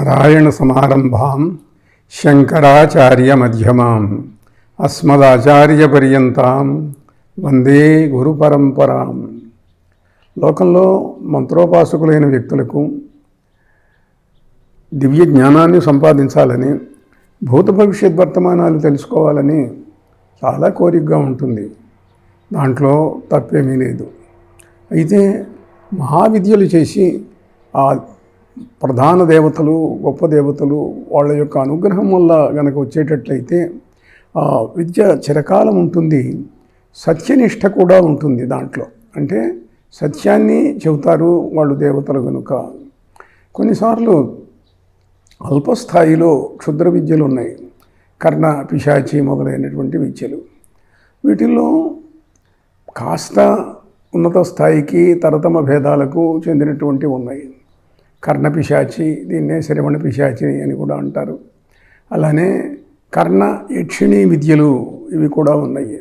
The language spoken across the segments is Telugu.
నారాయణ సమారంభాం శంకరాచార్య మధ్యమాం అస్మదాచార్యపర్యంతాం వందే గురు పరంపరాం లోకంలో మంత్రోపాసకులైన వ్యక్తులకు దివ్య జ్ఞానాన్ని సంపాదించాలని భూత భవిష్యత్ వర్తమానాలు తెలుసుకోవాలని చాలా కోరికగా ఉంటుంది దాంట్లో తప్పేమీ లేదు అయితే మహావిద్యలు చేసి ఆ ప్రధాన దేవతలు గొప్ప దేవతలు వాళ్ళ యొక్క అనుగ్రహం వల్ల గనక వచ్చేటట్లయితే ఆ విద్య చిరకాలం ఉంటుంది సత్యనిష్ట కూడా ఉంటుంది దాంట్లో. అంటే సత్యాన్ని చెబుతారు వాళ్ళు దేవతలు కనుక కొన్నిసార్లు అల్పస్థాయిలో క్షుద్ర విద్యలు ఉన్నాయి కర్ణ పిశాచి మొదలైనటువంటి విద్యలు. వీటిల్లో కాస్త ఉన్నత స్థాయికి తరతమ భేదాలకు చెందినటువంటి ఉన్నాయి. కర్ణ పిశాచి దీన్నే శ్రవణ పిశాచి అని కూడా అంటారు. అలానే కర్ణ యక్షిణీ విద్యలు ఇవి కూడా ఉన్నాయి.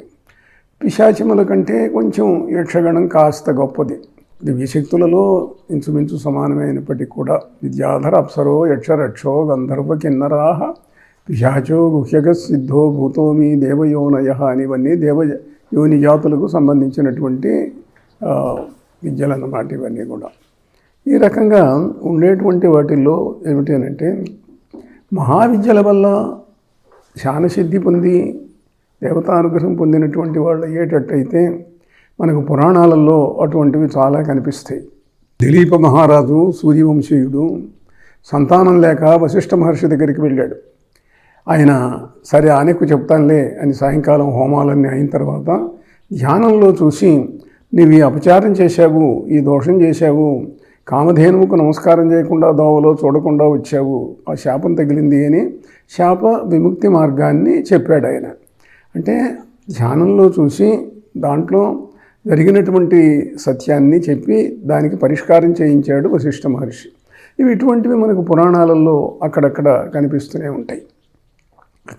పిశాచముల కంటే కొంచెం యక్షగణం కాస్త గొప్పది. దివ్యశక్తులలో ఇంచుమించు సమానమైనప్పటికీ కూడా విద్యాధర అప్సరో యక్షరక్షో గంధర్వ కిన్నరాహ పిశాచో గుహ్యగ సిద్ధో భూతోమి దేవయోనయ అనివన్నీ దేవ యోని జాతులకు సంబంధించినటువంటి ఆ, విద్యలు అన్నమాట ఇవన్నీ కూడా. ఈ రకంగా ఉండేటువంటి వాటిల్లో ఏమిటి అంటే మహావిద్యల వల్ల శానసిద్ధి పొంది దేవతానుగ్రహం పొందినటువంటి వాళ్ళు అయ్యేటట్టయితే మనకు పురాణాలలో అటువంటివి చాలా కనిపిస్తాయి. దిలీప మహారాజు సూర్యవంశీయుడు సంతానం లేక వశిష్ఠ మహర్షి దగ్గరికి వెళ్ళాడు. ఆయన సరే ఆనెకు చెప్తానులే అని సాయంకాలం హోమాలన్నీ అయిన తర్వాత ధ్యానంలో చూసి నీవు ఈ అపచారం చేశావు ఈ దోషం చేశావు కామధేనువుకు నమస్కారం చేయకుండా దోవలో చూడకుండా వచ్చావు. ఆ శాపం తగిలింది అని శాప విముక్తి మార్గాన్ని చెప్పాడు ఆయన. అంటే ధ్యానంలో చూసి దాంట్లో జరిగినటువంటి సత్యాన్ని చెప్పి దానికి పరిష్కారం చేయించాడు వశిష్ఠ మహర్షి. ఇవి ఇటువంటివి మనకు పురాణాలలో అక్కడక్కడ కనిపిస్తూనే ఉంటాయి.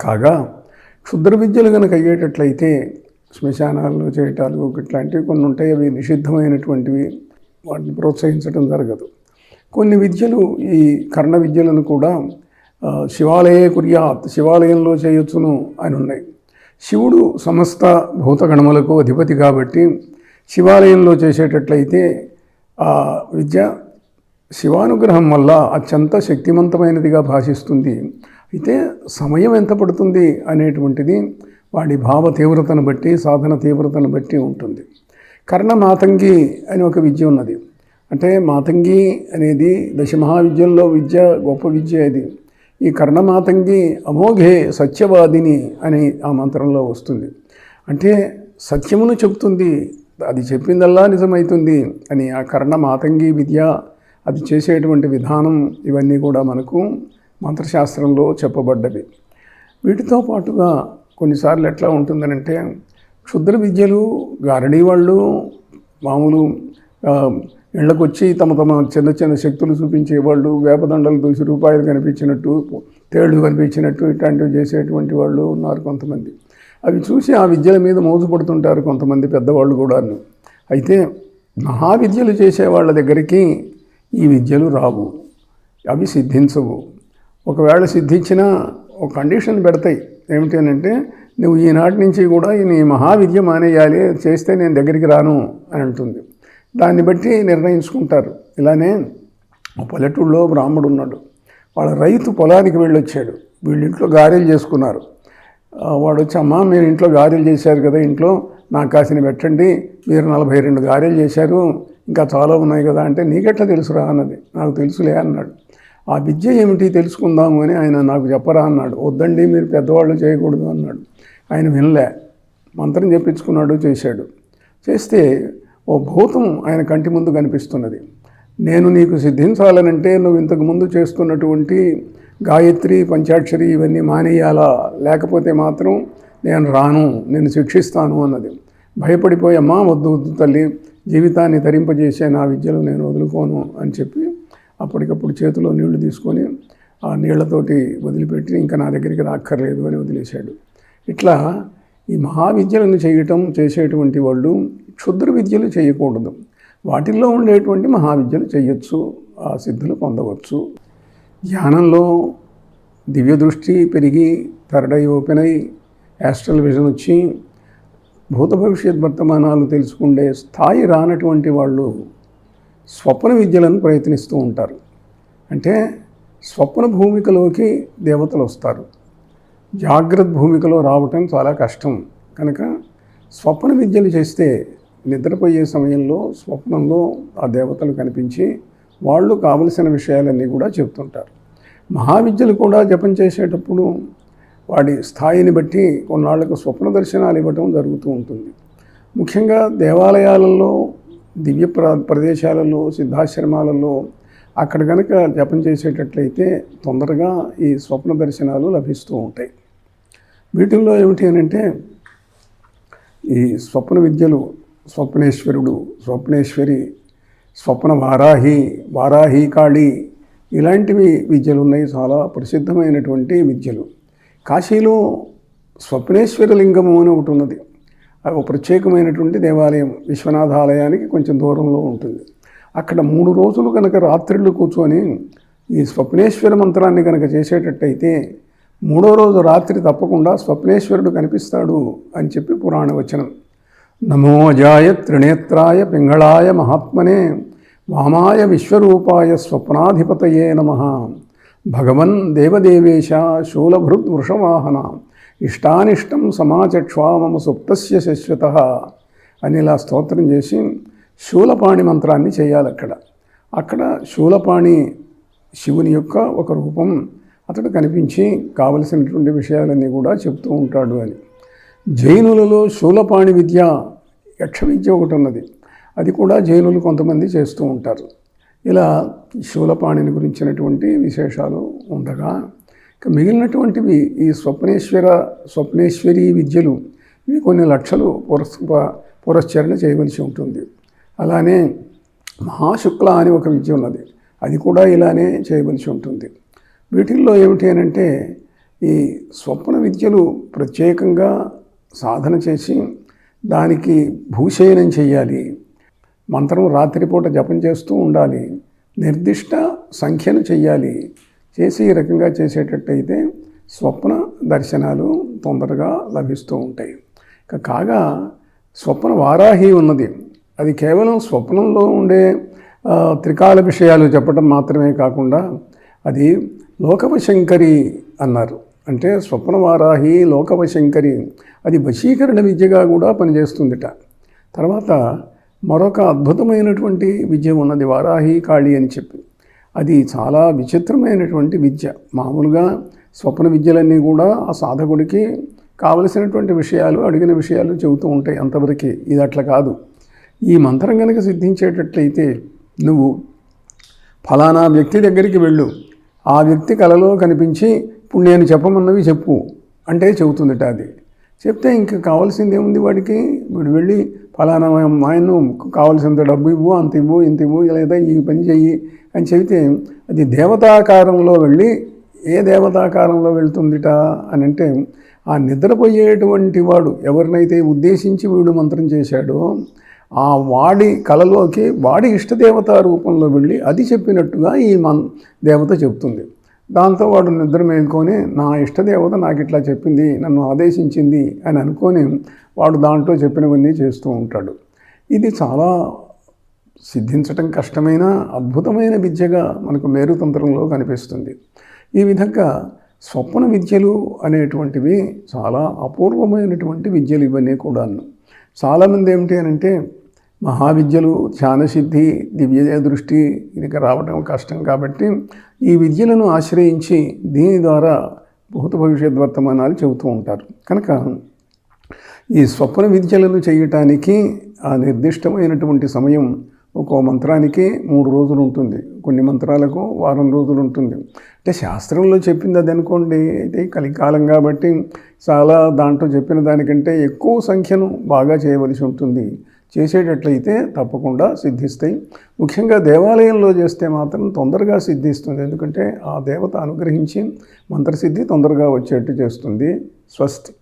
కాగా క్షుద్ర విద్యలు కనుక అయ్యేటట్లయితే శ్మశానాల్లో చేయటాలు ఇట్లాంటివి కొన్ని ఉంటాయి. అవి నిషిద్ధమైనటువంటివి. వాటిని ప్రోత్సహించడం జరగదు. కొన్ని విద్యలు ఈ కర్ణ విద్యలను కూడా శివాలయ శివాలయే కుర్యాత్ శివాలయంలో చేయొచ్చును అని ఉన్నాయి. శివుడు సమస్త భూతగణములకు అధిపతి కాబట్టి శివాలయంలో చేసేటట్లయితే ఆ విద్య శివానుగ్రహం వల్ల అత్యంత శక్తివంతమైనదిగా భాషిస్తుంది. అయితే సమయం ఎంత పడుతుంది అనేటువంటిది వాడి భావ తీవ్రతను బట్టి సాధన తీవ్రతను బట్టి ఉంటుంది. కర్ణ మాతంగి అని ఒక విద్య ఉన్నది. అంటే మాతంగి అనేది దశమహావిద్యంలో విద్య గొప్ప విద్య అది ఈ కర్ణమాతంగి అమోఘే సత్యవాదిని అని ఆ మంత్రంలో వస్తుంది. అంటే సత్యమును చెప్తుంది అది చెప్పిందల్లా నిజమవుతుంది అని ఆ కర్ణ మాతంగి విద్య అది చేసేటువంటి విధానం ఇవన్నీ కూడా మనకు మంత్రశాస్త్రంలో చెప్పబడ్డవి. వీటితో పాటుగా కొన్నిసార్లు ఎట్లా ఉంటుందనంటే క్షుద్ర విద్యలు గారడీ వాళ్ళు మామూలు ఇళ్ళకు వచ్చి తమ తమ చిన్న చిన్న శక్తులు చూపించేవాళ్ళు వేపదండలు దూసి రూపాయలు కనిపించినట్టు తేళ్ళు కనిపించినట్టు ఇట్లాంటివి చేసేటువంటి వాళ్ళు ఉన్నారు కొంతమంది. అవి చూసి ఆ విద్యల మీద మోజుపడుతుంటారు కొంతమంది పెద్దవాళ్ళు కూడా అయితే మహావిద్యలు చేసే వాళ్ళ దగ్గరికి ఈ విద్యలు రావు అవి సిద్ధించవు. ఒకవేళ సిద్ధించినా ఒక కండిషన్ పెడతాయి. ఏమిటి అంటే నువ్వు ఈనాటి నుంచి కూడా నీ మహావిద్య మానేయాలి చేస్తే నేను దగ్గరికి రాను అని అంటుంది. దాన్ని బట్టి నిర్ణయించుకుంటారు. ఇలానే పల్లెటూళ్ళలో బ్రాహ్మడు ఉన్నాడు. వాళ్ళ రైతు పొలానికి వెళ్ళొచ్చాడు. వీళ్ళు ఇంట్లో గారెలు చేసుకున్నారు. వాడు వచ్చి అమ్మ మీరు ఇంట్లో గారెలు చేశారు కదా ఇంట్లో నాకు కాసిన పెట్టండి. మీరు నలభై రెండు గారెలు చేశారు ఇంకా చాలా ఉన్నాయి కదా అంటే నీకెట్లా తెలుసురా? అన్నది. నాకు తెలుసులే అన్నాడు. ఆ విద్య ఏమిటి తెలుసుకుందాము అని ఆయన నాకు చెప్పరా అన్నాడు. వద్దండి మీరు పెద్దవాళ్ళు చేయకూడదు అన్నాడు. ఆయన వినలే. మంత్రం చెప్పించుకున్నాడు చేశాడు. చేస్తే ఓ భూతం ఆయన కంటి ముందు కనిపిస్తున్నది. నేను నీకు సిద్ధించాలనంటే నువ్వు ఇంతకు ముందు చేస్తున్నటువంటి గాయత్రి పంచాక్షరి ఇవన్నీ మానేయాలా? లేకపోతే మాత్రం నేను రాను నేను శిక్షిస్తాను అన్నది. భయపడిపోయి అమ్మా వద్దు వద్దు తల్లి జీవితాన్ని తరింపజేసే నా విద్యలు నేను వదులుకోను అని చెప్పి అప్పటికప్పుడు చేతిలో నీళ్ళు తీసుకొని ఆ నీళ్ళతోటి వదిలిపెట్టి ఇంకా నా దగ్గరికి రాక్కర్లేదు అని వదిలేశాడు. ఇట్లా ఈ మహావిద్యలను చేయటం చేసేటువంటి వాళ్ళు క్షుద్ర విద్యలు చేయకూడదు. వాటిల్లో ఉండేటువంటి మహావిద్యలు చేయొచ్చు ఆ సిద్ధులు పొందవచ్చు. ధ్యానంలో దివ్య దృష్టి పెరిగి థర్డ్ ఐ ఓపెన్ అయి యాస్ట్రల్ విజన్ వచ్చి భూత భవిష్యత్ వర్తమానాలు తెలుసుకుండే స్థాయి రానటువంటి వాళ్ళు స్వప్న విద్యలను ప్రయత్నిస్తూ ఉంటారు. అంటే స్వప్న భూమికలోకి దేవతలు వస్తారు. జాగ్రత్త భూమికలో రావటం చాలా కష్టం. కనుక స్వప్న విద్యలు చేస్తే నిద్రపోయే సమయంలో స్వప్నంలో ఆ దేవతలు కనిపించి వాళ్ళు కావలసిన విషయాలన్నీ కూడా చెప్తుంటారు మహావిద్యలు కూడా జపం చేసేటప్పుడు వాడి స్థాయిని బట్టి కొన్నాళ్ళకు స్వప్న దర్శనాలు ఇవ్వటం జరుగుతూ ఉంటుంది. ముఖ్యంగా దేవాలయాలలో దివ్య ప్ర ప్రదేశాలలో సిద్ధాశ్రమాలలో అక్కడ కనుక జపం చేసేటట్లయితే తొందరగా ఈ స్వప్న దర్శనాలు లభిస్తూ ఉంటాయి. వీటిల్లో ఏమిటి అని అంటే ఈ స్వప్న విద్యలు స్వప్నేశ్వరుడు స్వప్నేశ్వరి స్వప్న వారాహి వారాహి కాళి ఇలాంటివి విద్యలు ఉన్నాయి. చాలా ప్రసిద్ధమైనటువంటి విద్యలు. కాశీలో స్వప్నేశ్వర లింగము అని ఒకటి ఉన్నది. ఒక ప్రత్యేకమైనటువంటి దేవాలయం విశ్వనాథ ఆలయానికి కొంచెం దూరంలో ఉంటుంది. అక్కడ మూడు రోజులు కనుక రాత్రిళ్ళు కూర్చొని ఈ స్వప్నేశ్వర మంత్రాన్ని కనుక చేసేటట్టయితే మూడో రోజు రాత్రి తప్పకుండా స్వప్నేశ్వరుడు కనిపిస్తాడు అని చెప్పి పురాణ వచనం. నమో అజాయ త్రినేత్రాయ పింగళాయ మహాత్మనే వామాయ విశ్వరూపాయ స్వప్నాధిపతయే నమ. భగవన్ దేవదేవేశ శూలభృద్ వృషవాహన ఇష్టానిష్టం సమాచక్ష్వామము సుప్తస్య శశ్వత అని ఇలా స్తోత్రం చేసి శూలపాణి మంత్రాన్ని చేయాలి అక్కడ అక్కడ శూలపాణి శివుని యొక్క ఒక రూపం అతడు కనిపించి కావలసినటువంటి విషయాలన్నీ కూడా చెప్తూ ఉంటాడు అని. జైనులలో శూలపాణి విద్య యక్ష విద్య ఒకటి ఉన్నది అది కూడా జైనులు కొంతమంది చేస్తూ ఉంటారు. ఇలా శూలపాణిని గురించినటువంటి విశేషాలు ఉండగా ఇక మిగిలినటువంటివి ఈ స్వప్నేశ్వర స్వప్నేశ్వరి విద్యలు ఇవి కొన్ని లక్షలు పురస్ పురస్చరణ చేయవలసి ఉంటుంది. అలానే మహాశుక్ల అని ఒక విద్య ఉన్నది. అది కూడా ఇలానే చేయవలసి ఉంటుంది. వీటిల్లో ఏమిటి అని అంటే ఈ స్వప్న విద్యలు ప్రత్యేకంగా సాధన చేసి దానికి భూశయనం చేయాలి. మంత్రం రాత్రిపూట జపం చేస్తూ ఉండాలి. నిర్దిష్ట సంఖ్యను చెయ్యాలి చేసి ఈ రకంగా చేసేటట్టయితే స్వప్న దర్శనాలు తొందరగా లభిస్తూ ఉంటాయి. ఇక కాగా స్వప్న వారాహి ఉన్నది. అది కేవలం స్వప్నంలో ఉండే త్రికాల విషయాలు చెప్పడం మాత్రమే కాకుండా అది లోకవశంకరి అన్నారు. అంటే స్వప్న వారాహి లోకవశంకరి అది వశీకరణ విద్యగా కూడా పనిచేస్తుందిట. తర్వాత మరొక అద్భుతమైనటువంటి విద్య ఉన్నది వారాహి కాళి అని చెప్పి. అది చాలా విచిత్రమైనటువంటి విద్య. మామూలుగా స్వప్న విద్యలన్నీ కూడా ఆ సాధకుడికి కావలసినటువంటి విషయాలు అడిగిన విషయాలు చెబుతూ ఉంటాయి అంతవరకే. ఇది అట్లా కాదు. ఈ మంత్రం కనుక సిద్ధించేటట్లయితే నువ్వు ఫలానా వ్యక్తి దగ్గరికి వెళ్ళు. ఆ వ్యక్తి కలలో కనిపించి ఇప్పుడు నేను చెప్పమన్నవి చెప్పు అంటే చెబుతుందిట అది. చెప్తే ఇంకా కావాల్సింది ఏముంది వాడికి? వీడు వెళ్ళి ఫలానా ఆయన కావాల్సినంత డబ్బు ఇవ్వు అంత ఇవ్వు ఇంత ఇవ్వు లేదా ఈ పని చెయ్యి అని చెబితే అది దేవతాకారంలో వెళ్ళి ఏ దేవతాకారంలో వెళ్తుందిట అని అంటే ఆ నిద్రపోయేటువంటి వాడు ఎవరినైతే ఉద్దేశించి వీడు మంత్రం చేశాడో ఆ వాడి కలలోకి వాడి ఇష్టదేవత రూపంలో వెళ్ళి అది చెప్పినట్టుగా ఈ మన్ దేవత చెప్తుంది. దాంతో వాడు నిద్ర మేల్కొని నా ఇష్టదేవత నాకు ఇట్లా చెప్పింది నన్ను ఆదేశించింది అని అనుకొని వాడు దాంట్లో చెప్పినవన్నీ చేస్తూ ఉంటాడు. ఇది చాలా సిద్ధించటం కష్టమైన అద్భుతమైన విద్యగా మనకు మేరుతంత్రంలో కనిపిస్తుంది. ఈ విధంగా స్వప్న విద్యలు అనేటువంటివి చాలా అపూర్వమైనటువంటి విద్యలు ఇవన్నీ కూడాను. చాలామంది ఏమిటి అని అంటే మహావిద్యలు ధ్యానసిద్ధి దివ్య దృష్టి ఇక రావడం కష్టం కాబట్టి ఈ విద్యలను ఆశ్రయించి దీని ద్వారా భూత భవిష్యత్ వర్తమానాలు చెబుతూ ఉంటారు. కనుక ఈ స్వప్న విద్యలను చేయటానికి ఆ నిర్దిష్టమైనటువంటి సమయం ఒక్కో మంత్రానికి మూడు రోజులు ఉంటుంది. కొన్ని మంత్రాలకు వారం రోజులు ఉంటుంది. అంటే శాస్త్రంలో చెప్పింది అది అనుకోండి. అయితే కలికాలం కాబట్టి చాలా దాంట్లో చెప్పిన దానికంటే ఎక్కువ సంఖ్యను బాగా చేయవలసి ఉంటుంది. చేసేటట్లయితే తప్పకుండా సిద్ధిస్తాయి. ముఖ్యంగా దేవాలయంలో చేస్తే మాత్రం తొందరగా సిద్ధిస్తుంది. ఎందుకంటే ఆ దేవత అనుగ్రహించి మంత్రసిద్ధి తొందరగా వచ్చేట్టు చేస్తుంది. స్వస్తి.